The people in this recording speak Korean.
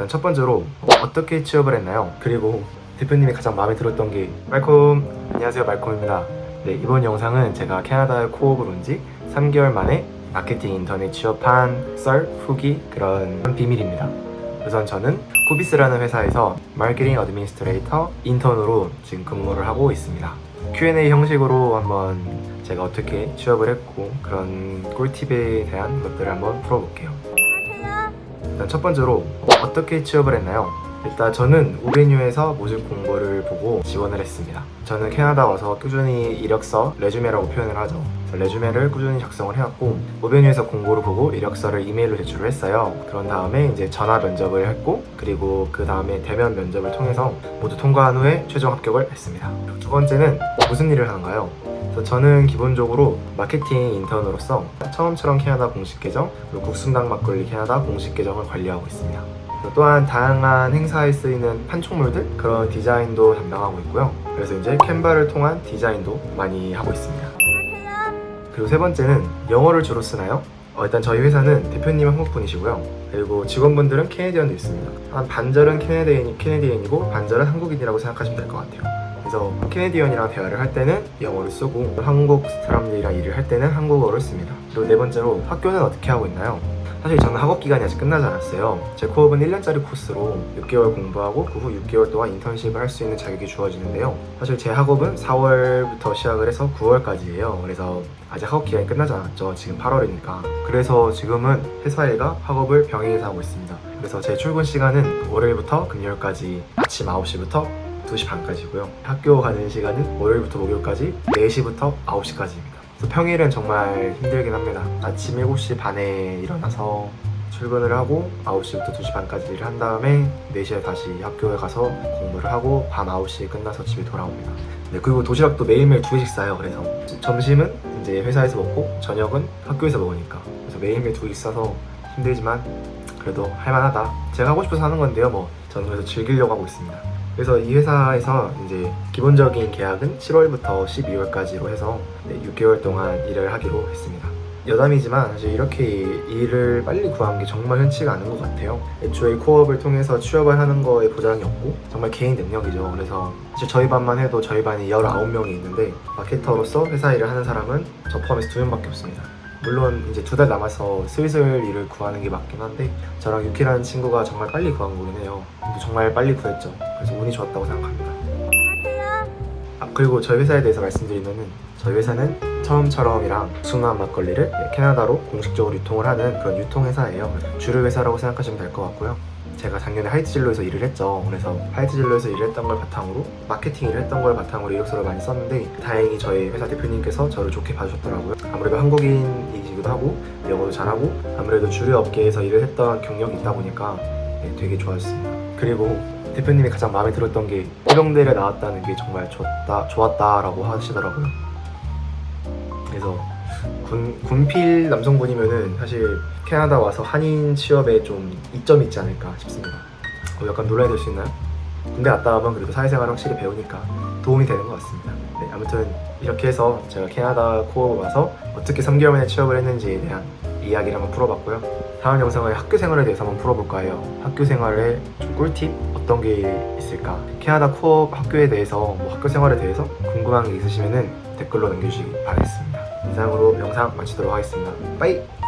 일단 첫 번째로 어떻게 취업을 했나요? 그리고 대표님이 가장 마음에 들었던 게 말콤 안녕하세요 말콤입니다. 네 이번 영상은 제가 캐나다에 코업을 온 지 3개월 만에 마케팅 인턴에 취업한 썰 후기 그런 비밀입니다. 우선 저는 코비스라는 회사에서 마케팅 어드미니스트레이터 인턴으로 지금 근무를 하고 있습니다. Q&A 형식으로 한번 제가 어떻게 취업을 했고 그런 꿀팁에 대한 것들을 한번 풀어볼게요. 일단 첫 번째로 어떻게 취업을 했나요? 일단 저는 오베뉴에서 모집 공고를 보고 지원을 했습니다. 저는 캐나다 와서 꾸준히 이력서, 레주메라고 표현을 하죠. 레주메를 꾸준히 작성을 해왔고 오베뉴에서 공고를 보고 이력서를 이메일로 제출을 했어요. 그런 다음에 이제 전화 면접을 했고 그리고 그 다음에 대면 면접을 통해서 모두 통과한 후에 최종 합격을 했습니다. 두 번째는 무슨 일을 하는가요? 저는 기본적으로 마케팅 인턴으로서 처음처럼 캐나다 공식 계정 그리고 국순당 막걸리 캐나다 공식 계정을 관리하고 있습니다. 또한 다양한 행사에 쓰이는 판촉물들 그런 디자인도 담당하고 있고요. 그래서 이제 캔바를 통한 디자인도 많이 하고 있습니다. 그리고 세 번째는 영어를 주로 쓰나요? 어, 일단 저희 회사는 대표님은 한국 분이시고요. 그리고 직원분들은 캐네디언도 있습니다. 한 반절은 캐네디언이, 캐네디언이고 반절은 한국인이라고 생각하시면 될 것 같아요. 그래서 캐네디언이랑 대화를 할 때는 영어를 쓰고 한국 사람들이랑 일을 할 때는 한국어를 씁니다. 그리고 네 번째로 학교는 어떻게 하고 있나요? 사실 저는 학업 기간이 아직 끝나지 않았어요. 제 코업은 1년짜리 코스로 6개월 공부하고 그 후 6개월 동안 인턴십을 할 수 있는 자격이 주어지는데요. 사실 제 학업은 4월부터 시작을 해서 9월까지예요. 그래서 아직 학업 기간이 끝나지 않았죠. 지금 8월이니까. 그래서 지금은 회사 일과 학업을 병행해서 하고 있습니다. 그래서 제 출근 시간은 월요일부터 금요일까지 아침 9시부터 2시 반까지고요. 학교 가는 시간은 월요일부터 목요일까지 4시부터 9시까지입니다. 그래서 평일은 정말 힘들긴 합니다. 아침 7시 반에 일어나서 출근을 하고 9시부터 2시 반까지 일을 한 다음에 4시에 다시 학교에 가서 공부를 하고 밤 9시에 끝나서 집에 돌아옵니다. 네, 그리고 도시락도 매일매일 두 개씩 싸요. 그래서 점심은 이제 회사에서 먹고 저녁은 학교에서 먹으니까 그래서 매일매일 두 개씩 싸서 힘들지만 그래도 할만하다. 제가 하고 싶어서 하는 건데요. 뭐 저는 그래서 즐기려고 하고 있습니다. 그래서 이 회사에서 이제 기본적인 계약은 7월부터 12월까지로 해서 네, 6개월 동안 일을 하기로 했습니다. 여담이지만 사실 이렇게 일을 빨리 구한 게 정말 흔치가 않은 것 같아요. 애초에 코업을 통해서 취업을 하는 거에 보장이 없고 정말 개인 능력이죠. 그래서 사실 저희 반만 해도 저희 반이 19명이 있는데 마케터로서 회사 일을 하는 사람은 저 포함해서 두 명밖에 없습니다. 물론 이제 두 달 남아서 슬슬 일을 구하는 게 맞긴 한데 저랑 유키라는 친구가 정말 빨리 구한 거긴 해요. 정말 빨리 구했죠. 그래서 운이 좋았다고 생각합니다. 아, 그리고 저희 회사에 대해서 말씀드리면은 저희 회사는 처음처럼이랑 순한 막걸리를 캐나다로 공식적으로 유통을 하는 그런 유통회사예요. 주류 회사라고 생각하시면 될 것 같고요. 제가 작년에 하이트 진로에서 일을 했죠. 그래서 하이트 진로에서 일을 했던 걸 바탕으로 마케팅 일을 했던 걸 바탕으로 이력서를 많이 썼는데 다행히 저희 회사 대표님께서 저를 좋게 봐주셨더라고요. 아무래도 한국인이기도 하고 영어도 잘하고 아무래도 주류 업계에서 일을 했던 경력이 있다 보니까 네, 되게 좋았습니다. 그리고 대표님이 가장 마음에 들었던 게 해병대를 나왔다는 게 정말 좋다, 좋았다라고 하시더라고요. 그래서 군, 군필 남성분이면은 사실 캐나다 와서 한인 취업에 좀 이점이 있지 않을까 싶습니다. 어, 약간 논란이 될 수 있나요? 군대 갔다 오면 그래도 사회생활 확실히 배우니까 도움이 되는 것 같습니다. 네, 아무튼 이렇게 해서 제가 캐나다 코어 와서 어떻게 3개월 만에 취업을 했는지에 대한 이야기를 한번 풀어봤고요. 다음 영상은 학교 생활에 대해서 한번 풀어볼까 해요. 학교 생활에 좀 꿀팁 어떤 게 있을까? 캐나다 코어 학교에 대해서 뭐 학교 생활에 대해서 궁금한 게 있으시면은 댓글로 남겨주시기 바라겠습니다. 이상으로 영상 마치도록 하겠습니다. 빠이!